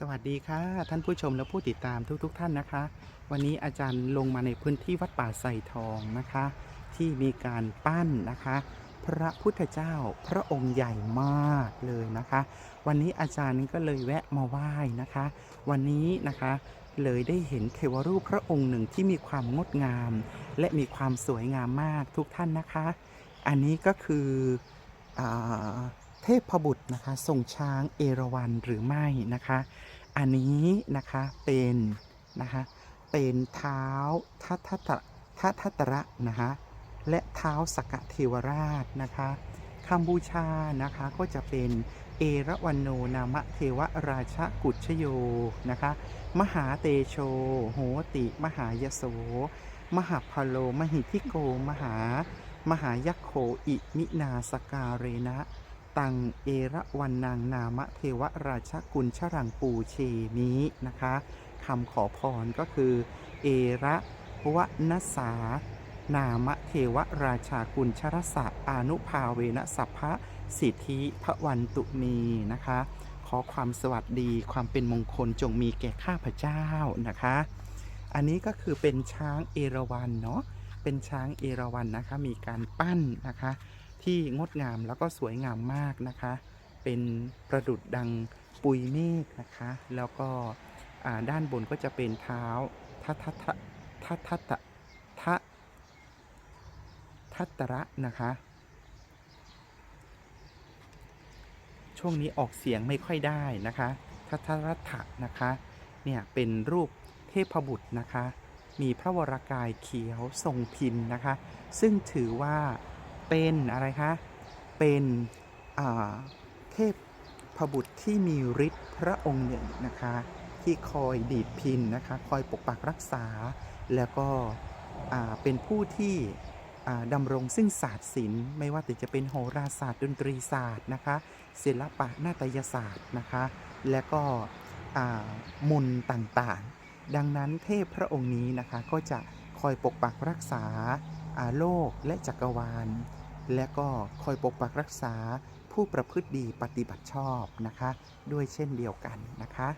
สวัสดีค่ะ ท่านผู้ชมและผู้ติดตามทุกๆทท่านนะคะ วันนี้อาจารย์ลงมาในพื้นที่วัดป่าไทรทองนะคะ ที่มีการปั้นนะคะ พระพุทธเจ้าพระองค์ใหญ่มากเลยนะคะ วันนี้อาจารย์ก็เลยแวะมาไหว้นะคะ วันนี้นะคะเลยได้เห็นเทวรูปพระองค์หนึ่งที่มีความงดงาม และมีความสวยงามมากทุกท่านนะคะ อันนี้ก็คืออา เทพบุตรนะคะทรงช้างเอราวัณหรือไม่นะคะ อันนี้นะคะเป็นนะคะเป็นเท้าทัตตะทัตตระนะคะและเท้าสกเทวราชนะคะคำบูชานะคะก็จะเป็นเอราวันโนนามะเทวราชกุชโยนะคะมหาเตโชโหติ มหายโส มหาพโลมหิทิโก มหามหายัคโขอิมินาสการเรนะ ตังเอระวันนางนามะเทวราชกุลชรังปูเชมินะคะคำขอพรก็คือ เอระวนสานามะเทวราชากุลชรสะอนุภาเวนะสัพพะสิทธิพระวันตุมีนะคะ ขอความสวัสดีความเป็นมงคลจงมีแก่ข้าพเจ้านะคะ อันนี้ก็คือเป็นช้างเอราวัณเนาะเป็นช้างเอราวัณนะคะมีการปั้นนะคะ ที่งดงามแล้วก็สวยงามมากนะคะ เป็นประดุดดังปุยเมฆนะคะ แล้วก็ด้านบนก็จะเป็นเท้าทัตทัตทัทัตทัตทัตทัตตระนะคะ ช่วงนี้ออกเสียงไม่ค่อยได้นะคะทัตทรัตะนะคะ เนี่ยเป็นรูปเทพบุตรนะคะ มีพระวรากายเขียวทรงพินนะคะ ซึ่งถือว่า เป็นอะไรคะ เป็นเทพพบุตรที่มีฤทธิ์พระองค์หนึ่งนะคะ ที่คอยดีดพินนะคะ คอยปกปักรักษา แล้วก็เป็นผู้ที่ดำรงซึ่งศาสตร์ศิลป์ไม่ว่าจะเป็นโหราศาสตร์ดนตรีศาสตร์นะคะ ศิลปะนาฏยศาสตร์นะคะ และก็มนต่างๆ ดังนั้นเทพพระองค์นี้นะคะก็จะคอยปกปักรักษาโลกและจักรวาล และก็คอยปกปักรักษาผู้ประพฤติดีปฏิบัติชอบนะคะ ด้วยเช่นเดียวกันนะคะ